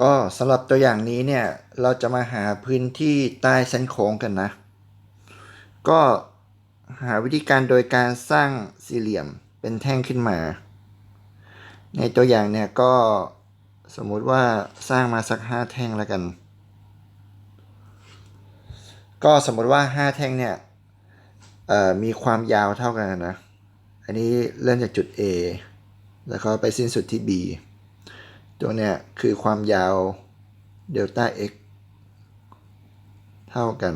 ก็สำหรับตัวอย่างนี้เนี่ย เราจะมาหาพื้นที่ใต้เส้นโค้งกันนะ ก็หาวิธีการโดยการสร้างสี่เหลี่ยมเป็นแท่งขึ้นมา ในตัวอย่างเนี่ยก็สมมุติว่าสร้างมาสักห้าแท่งแล้วกัน ก็สมมติว่าห้าแท่งเนี่ยมีความยาวเท่ากันนะ อันนี้เริ่มจากจุด A แล้วก็ไปสิ้นสุดที่ B ตัวเนี้ยคือความยาวเดลต้า x เท่ากัน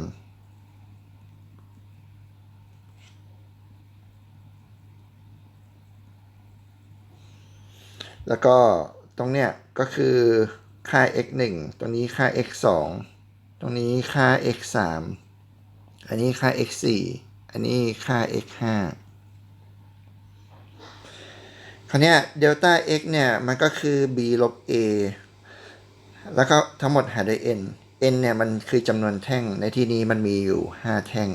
แล้วก็ตรงเนี้ยก็คือค่า x 1ตรงนี้ค่า x 2ตรงนี้ค่า x 3อันนี้ค่า x 4อันนี้ค่า x 5 คราวนี้เดลต้า x เนี่ย มันก็คือ b ลบ a แล้วก็ทั้งหมดหารด้วย n n เนี่ย มันคือจำนวนแท่ง ในที่นี้มันมีอยู่ 5 แท่ง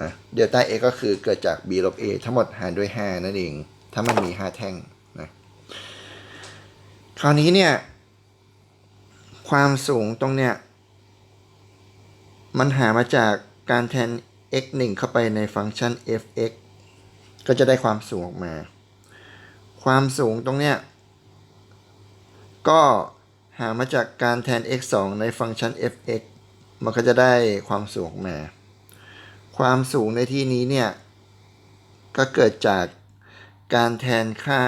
นะเดลต้า x ก็คือเกิดจาก b ลบ a ทั้งหมดหารด้วย 5 นั่นเอง ถ้ามันมี 5 แท่งนะคราวนี้เนี่ย ความสูงตรงเนี้ยมันหามาจากการแทน x 1เข้าไปในฟังก์ชัน f(x) ก็จะได้ความสูงออกมา ความสูงตรงเนี้ย ก็หามาจากการแทน x 2 ในฟังก์ชัน f(x) มันก็จะได้ความสูงออกมา ความสูงในที่นี้เนี่ย ก็เกิดจากการแทนค่า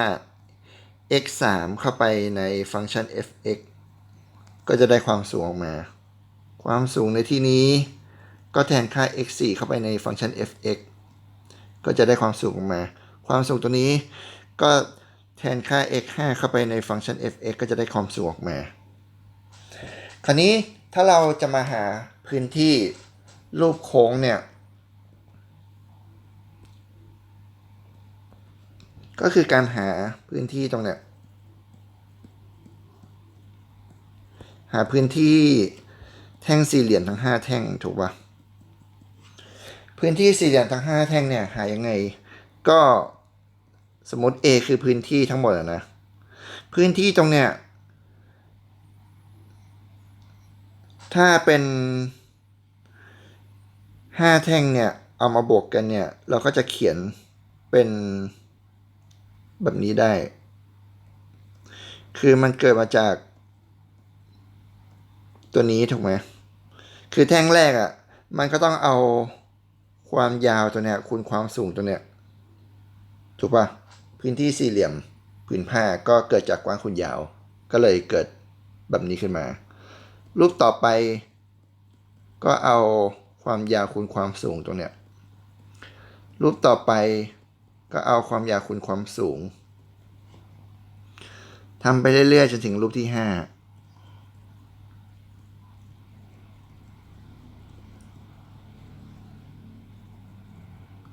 x 3เข้าไปในฟังก์ชัน f(x) ก็จะได้ความสูงออกมา ความสูงในที่นี้ก็แทนค่า x 4เข้าไปในฟังก์ชัน f(x) ก็จะได้ความสูงออกมา ความสูงตัวนี้ก็ แทนค่า x 5เข้าไปในฟังก์ชัน f(x) ก็จะได้ความสูงออกมา คราวนี้ถ้าเราจะมาหาพื้นที่รูปโค้งเนี่ย ก็คือการหาพื้นที่ตรงเนี้ยหาพื้นที่แท่งสี่เหลี่ยมทั้ง 5 แท่งถูกปะพื้นที่สี่เหลี่ยมทั้ง 5 แท่งเนี่ยหายังไง ก็ สมมติ A คือพื้นที่ทั้งหมดนะ พื้นที่ตรงเนี้ย ถ้าเป็น5แท่งเนี่ย เอามาบวกกันเนี่ย เราก็จะเขียนเป็นแบบนี้ได้ คือมันเกิดมาจาก ตัวนี้ถูกไหม คือแท่งแรกอะ่ะ มันก็ต้องเอาความยาวตัวเนี้ยคูณความสูงตัวเนี้ยถูกปะ พื้นที่สี่เหลี่ยมผืนผ้าก็เกิดจากกว้างคูณยาว ก็เลยเกิดแบบนี้ขึ้นมา รูปต่อไป ก็เอาความยาวคูณความสูงตรงเนี้ยรูปต่อไปก็เอาความยาวคูณความสูงทำไปเรื่อยๆจนถึงรูปที่ห้า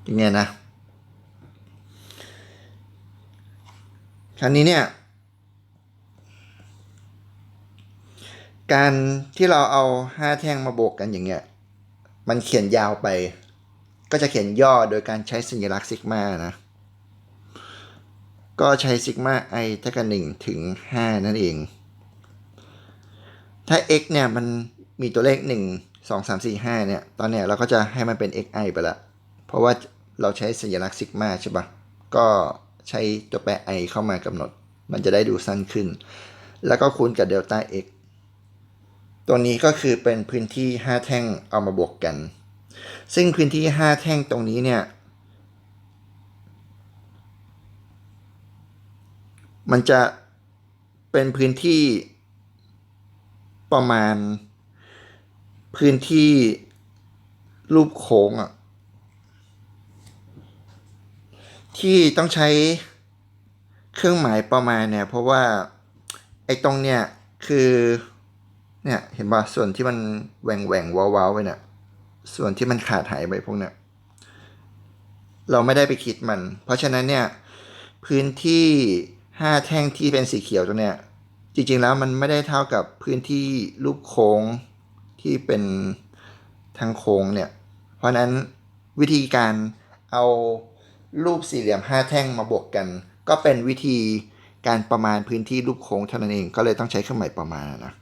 อย่างเงี้ยนะ คราวนี้เนี่ย การที่เราเอาห้าแท่งมาบวกกันอย่างเงี้ย มันเขียนยาวไป ก็จะเขียนย่อโดยการใช้สัญลักษณ์ซิกมานะ ก็ใช้ซิกมาไอเท่ากับหนึ่งถึงห้านั่นเอง ถ้า x เนี่ยมันมีตัวเลขหนึ่งสองสามสี่ห้าเนี่ย ตอนเนี้ยเราก็จะให้มันเป็น xi ไปละ เพราะว่าเราใช้สัญลักษณ์ซิกมาใช่ปะก็ ใช้ตัวแปร i เข้ามากำหนด มันจะได้ดูสั้นขึ้น แล้วก็คูณกับเดลต้า x ตัวนี้ก็คือเป็นพื้นที่ 5 แท่งเอามาบวกกัน ซึ่งพื้นที่ 5 แท่งตรงนี้เนี่ย มันจะเป็นพื้นที่ประมาณพื้นที่รูปโค้งอะ ที่ต้องใช้เครื่องหมายประมาณเนี่ยเพราะว่าไอ้ตรงเนี่ยคือเนี่ยเห็นป่ะส่วนที่มันแหว่งแหว่งว้าวไปเนี่ยส่วนที่มันขาดหายไปพวกเนี้ยเราไม่ได้ไปคิดมัน เพราะฉะนั้นเนี่ยพื้นที่ห้าแท่งที่เป็นสีเขียวตัวเนี้ยจริงๆแล้วมันไม่ได้เท่ากับพื้นที่รูปโค้งที่เป็นทางโค้งเนี่ย เพราะนั้นวิธีการเอา รูปสี่เหลี่ยมห้าแท่งมาบวกกัน ก็เป็นวิธีการประมาณพื้นที่รูปโค้งเท่านั้นเอง ก็เลยต้องใช้เครื่องหมายประมาณนะ